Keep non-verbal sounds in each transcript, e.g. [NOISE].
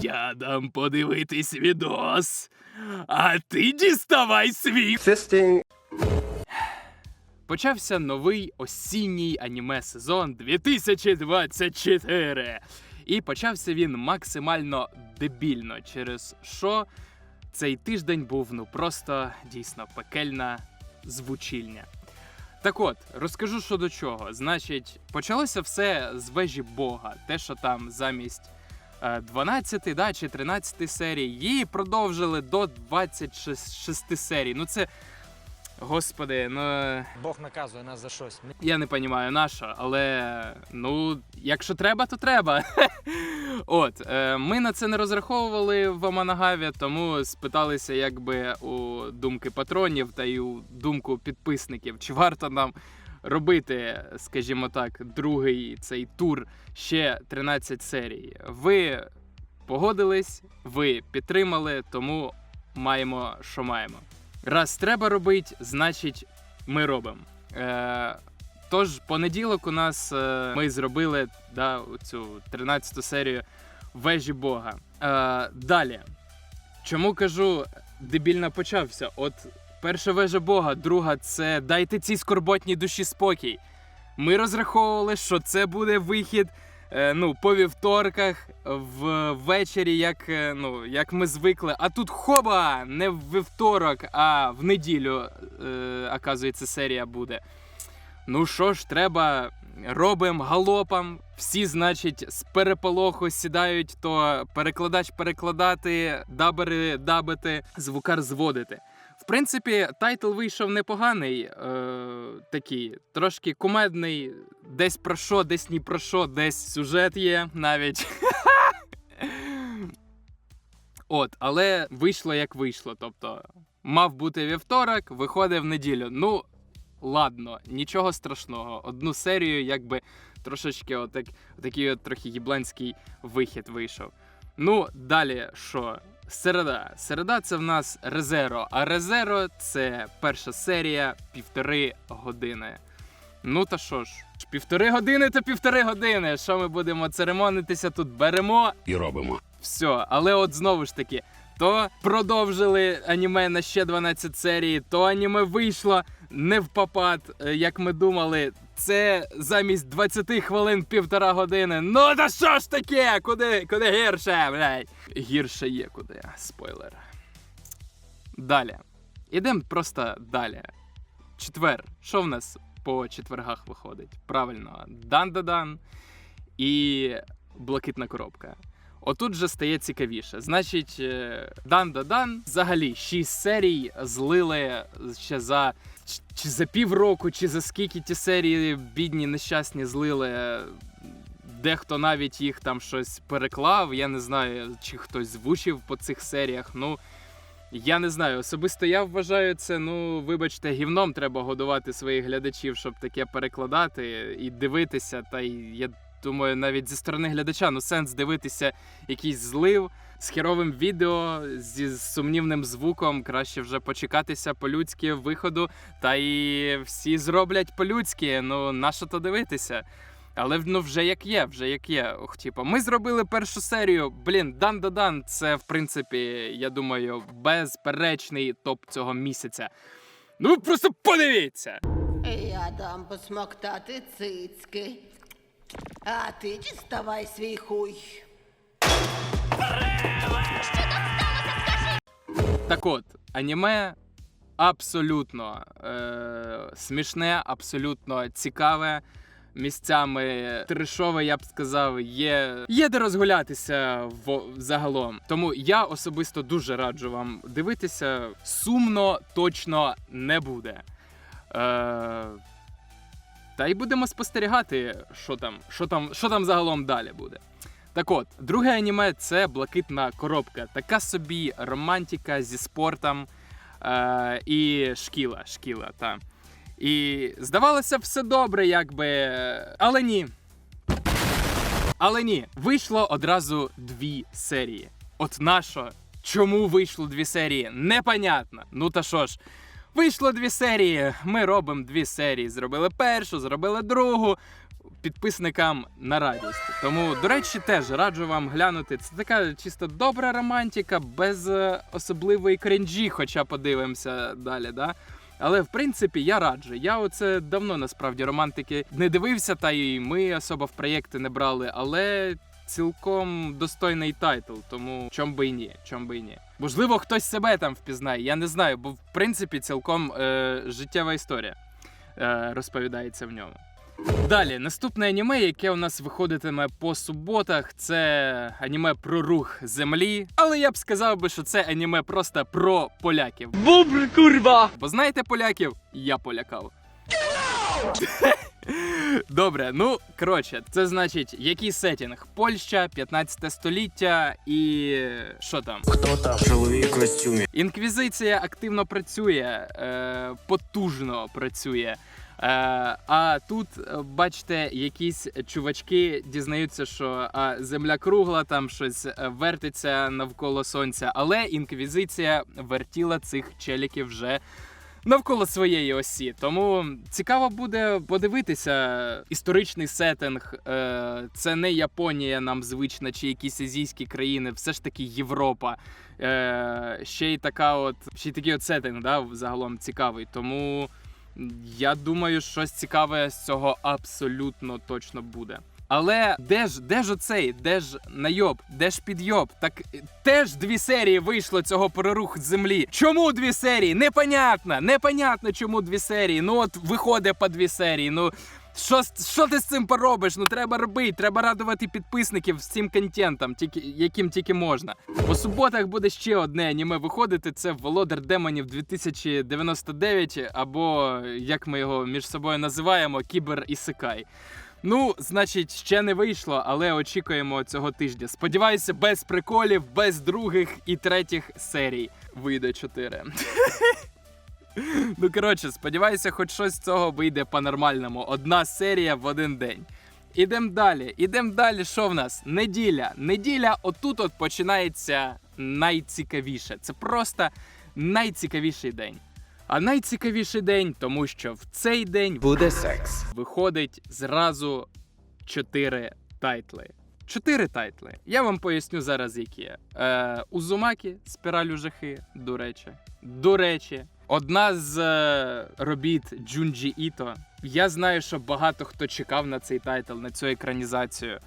Я дам подивитись відос, а ти діставай свій. Fisting Почався новий осінній аніме сезон 2024. І почався він максимально дебільно, через що цей тиждень був ну просто дійсно пекельна звучільня. Так от, розкажу що до чого. Значить, почалося все з вежі Бога. Те, що там замість 12 да, чи 13 серій, її продовжили до 26 серій. Ну це. Господи, ну. е, Бог наказує нас за щось. Я не розумію на що, але ну, якщо треба, то треба. [LAUGHS] От, е, ми на це не розраховували в Аманагаві, тому спиталися якби у думки патронів та й у думку підписників, чи варто нам робити, скажімо так, другий цей тур ще 13 серій. Ви погодились, ви підтримали, тому маємо, що маємо. Раз треба робити, значить ми робимо. Е, тож, понеділок у нас е, ми зробили да, цю 13 серію Вежі Бога. Е, далі. Чому кажу, дебільно почався? От перша вежа Бога, друга це дайте цій скорботній душі спокій. Ми розраховували, що це буде вихід е, ну, по вівторках ввечері, як, е, ну, як ми звикли. А тут хоба! Не в вівторок, а в неділю, е, оказується, серія буде. Ну що ж, треба. Робимо галопом. Всі, значить, з переполоху сідають, то перекладач перекладати, дабери дабити, звукар зводити. В принципі, тайтл вийшов непоганий, е, такий, трошки кумедний, десь про що, десь ні про що, десь сюжет є навіть. [LAUGHS] От, але вийшло як вийшло. Тобто, мав бути вівторок, виходив в неділю. Ну, ладно, нічого страшного. Одну серію, якби трошечки отак, отакий от трохи їбланський вихід вийшов. Ну, далі що? Середа. Середа це в нас Резеро. А Резеро це перша серія півтори години. Ну та що ж, півтори години то півтори години. Що ми будемо церемонитися тут? Беремо і робимо. все, але от знову ж таки, то продовжили аніме на ще 12 серій, то аніме вийшло не в попад, е, як ми думали. Це замість 20 хвилин півтора години. Ну та що ж таке? Куди, куди гірше, блядь? Гірше є куди. Спойлер. Далі. Ідемо просто далі. Четвер. Що в нас по четвергах виходить? Правильно, Дан-да-дан і блакитна коробка. Отут же стає цікавіше. Значить, е, дан-да-дан, взагалі, 6 серій злили ще за чи за півроку, чи за скільки ті серії бідні, нещасні злили. Дехто навіть їх там щось переклав. Я не знаю, чи хтось звучив по цих серіях. Ну. Я не знаю, особисто я вважаю це, ну, вибачте, гівном треба годувати своїх глядачів, щоб таке перекладати і дивитися. Та й я думаю, навіть зі сторони глядача, ну сенс дивитися якийсь злив з херовим відео, зі сумнівним звуком. Краще вже почекатися по-людськи виходу, та і всі зроблять по-людськи. Ну, нащо то дивитися? Але ну вже як є, вже як є. Ох, типу, ми зробили першу серію. Блін, дан да дан. Це в принципі, я думаю, безперечний топ цього місяця. Ну просто подивіться! Я дам посмоктати цицьки. А ти діставай свій хуй. Так от, аніме абсолютно е- смішне, абсолютно цікаве. Місцями трешове, я б сказав, є, є де розгулятися в, загалом. Тому я особисто дуже раджу вам дивитися. Сумно точно не буде. Е, та й будемо спостерігати, що там, що там, що там загалом далі буде. Так от, друге аніме це блакитна коробка. Така собі романтика зі спортом е, і шкіла. шкіла та. І здавалося, все добре, якби. Але ні. Але ні, вийшло одразу дві серії. От нащо? Чому вийшло дві серії? Непонятно. Ну та що ж, вийшло дві серії. Ми робимо дві серії. Зробили першу, зробили другу. підписникам на радість. Тому, до речі, теж раджу вам глянути. Це така чисто добра романтика, без е, особливої кринжі, хоча подивимося далі. Да? Але в принципі я раджу. Я оце давно насправді романтики не дивився, та й ми особо в проєкти не брали, але цілком достойний тайтл, тому чом би і ні, чом би і ні. Можливо, хтось себе там впізнає, я не знаю, бо в принципі цілком е, життєва історія е, розповідається в ньому. Далі, наступне аніме, яке у нас виходитиме по суботах, це аніме про рух землі. Але я б сказав би, що це аніме просто про поляків. Бубр, курва! Бо знаєте поляків? Я полякав. [LAUGHS] Добре, ну коротше, це значить, який сетінг? Польща, 15 століття і що там? Хто там? Чоловік в костюмі. Інквізиція активно працює, е, потужно працює. Е, а тут, е, бачите, якісь чувачки дізнаються, що а, земля кругла, там щось е, вертиться навколо сонця. Але інквізиція вертіла цих челіків вже навколо своєї осі. Тому цікаво буде подивитися історичний сеттинг. Е, це не Японія нам звична, чи якісь азійські країни, все ж таки Європа. Е, ще й така, от ще й такий от сеттинг, да, загалом цікавий. Тому я думаю, щось цікаве з цього абсолютно точно буде. Але де ж, де ж оцей, де ж найоб, де ж підйоб? Так е, теж дві серії вийшло цього прорух з землі. Чому дві серії? Непонятно, непонятно, чому дві серії. Ну от виходить по дві серії. Ну що, що ти з цим поробиш? Ну треба робити, треба радувати підписників з цим контентом, тільки яким тільки можна. По суботах буде ще одне аніме виходити. Це Володар Демонів 2099, або як ми його між собою називаємо, Кібер Ісикай. Ну, значить, ще не вийшло, але очікуємо цього тижня. Сподіваюся, без приколів, без других і третіх серій вийде 4. [LAUGHS] Ну, коротше, сподіваюся, хоч щось з цього вийде по-нормальному. Одна серія в один день. Ідемо далі. Ідемо далі. Що в нас? Неділя. Неділя, отут от починається найцікавіше. Це просто найцікавіший день. А найцікавіший день, тому що в цей день Буде секс. виходить зразу чотири тайтли. Чотири тайтли. Я вам поясню зараз, які. Е, Узумакі, спіраль жахи, до речі. До речі, одна з е, робіт Джунджі Іто. Я знаю, що багато хто чекав на цей тайтл, на цю екранізацію.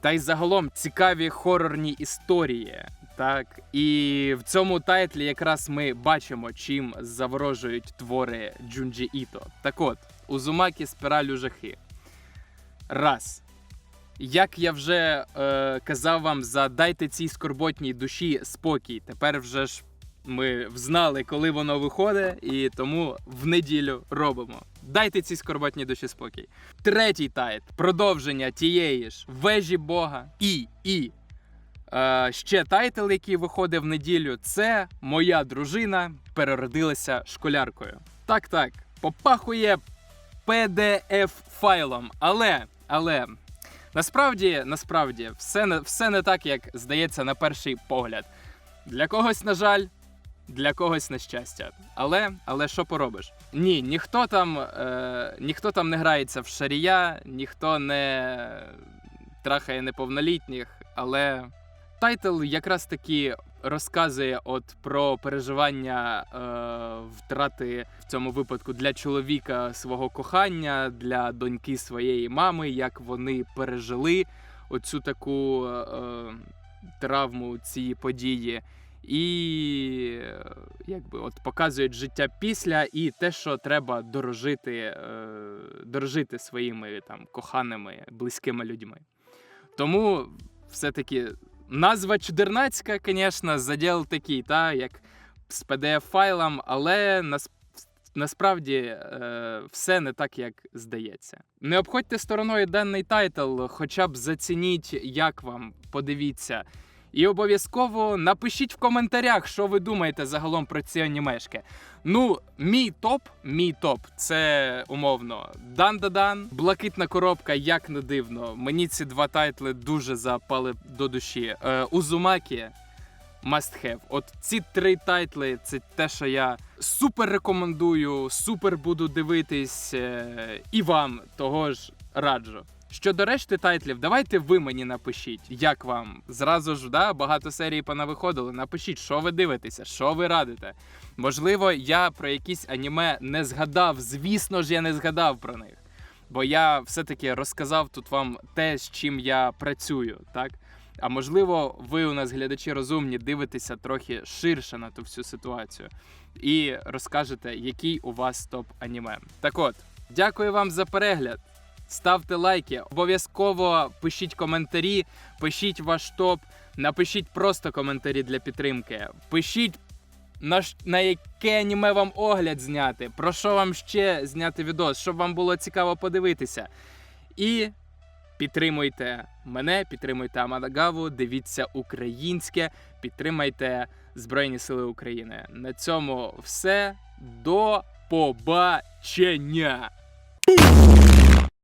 Та й загалом цікаві хорорні історії. Так, і в цьому тайтлі якраз ми бачимо, чим заворожують твори Джунджі Іто. Так от, Узумакі спіраль жахи. Раз. Як я вже е, казав вам, задайте цій скорботній душі спокій. Тепер вже ж ми взнали, коли воно виходить, і тому в неділю робимо. Дайте цій скорботній душі спокій. Третій тайт продовження тієї ж вежі Бога і і ще тайтл, який виходить в неділю, це моя дружина переродилася школяркою. Так, так, попахує pdf файлом, але, але насправді, насправді, все все не так, як здається на перший погляд. Для когось, на жаль, для когось на щастя. Але, але що поробиш? Ні, ніхто там, е, ніхто там не грається в шарія, ніхто не трахає неповнолітніх, але тайтл якраз таки розказує от про переживання е, втрати в цьому випадку для чоловіка свого кохання, для доньки своєї мами, як вони пережили оцю таку е, травму цієї події. І е, якби от показують життя після і те, що треба дорожити, е, дорожити своїми там коханими, близькими людьми. Тому все-таки назва чудернацька, звісно, заділ такий, та, як з PDF-файлом, але нас, насправді е, все не так, як здається. Не обходьте стороною даний тайтл, хоча б зацініть, як вам, подивіться. І обов'язково напишіть в коментарях, що ви думаєте загалом про ці анімешки. Ну, мій топ, мій топ це умовно Дан-да-дан, блакитна коробка, як не дивно. Мені ці два тайтли дуже запали до душі. Е, Узумакі must have. От ці три тайтли це те, що я супер рекомендую, супер буду дивитись, е, і вам того ж раджу. Щодо решти тайтлів, давайте ви мені напишіть, як вам. Зразу ж да, багато серій понавиходили. Напишіть, що ви дивитеся, що ви радите. Можливо, я про якісь аніме не згадав. Звісно ж, я не згадав про них. Бо я все-таки розказав тут вам те, з чим я працюю, так? А можливо, ви у нас глядачі розумні, дивитеся трохи ширше на ту всю ситуацію і розкажете, який у вас топ аніме. Так от, дякую вам за перегляд. Ставте лайки, обов'язково пишіть коментарі, пишіть ваш топ, напишіть просто коментарі для підтримки. Пишіть на, на яке аніме вам огляд зняти, про що вам ще зняти відос, щоб вам було цікаво подивитися. І підтримуйте мене, підтримуйте Амадагаву, дивіться українське, підтримайте Збройні Сили України. На цьому все. До побачення!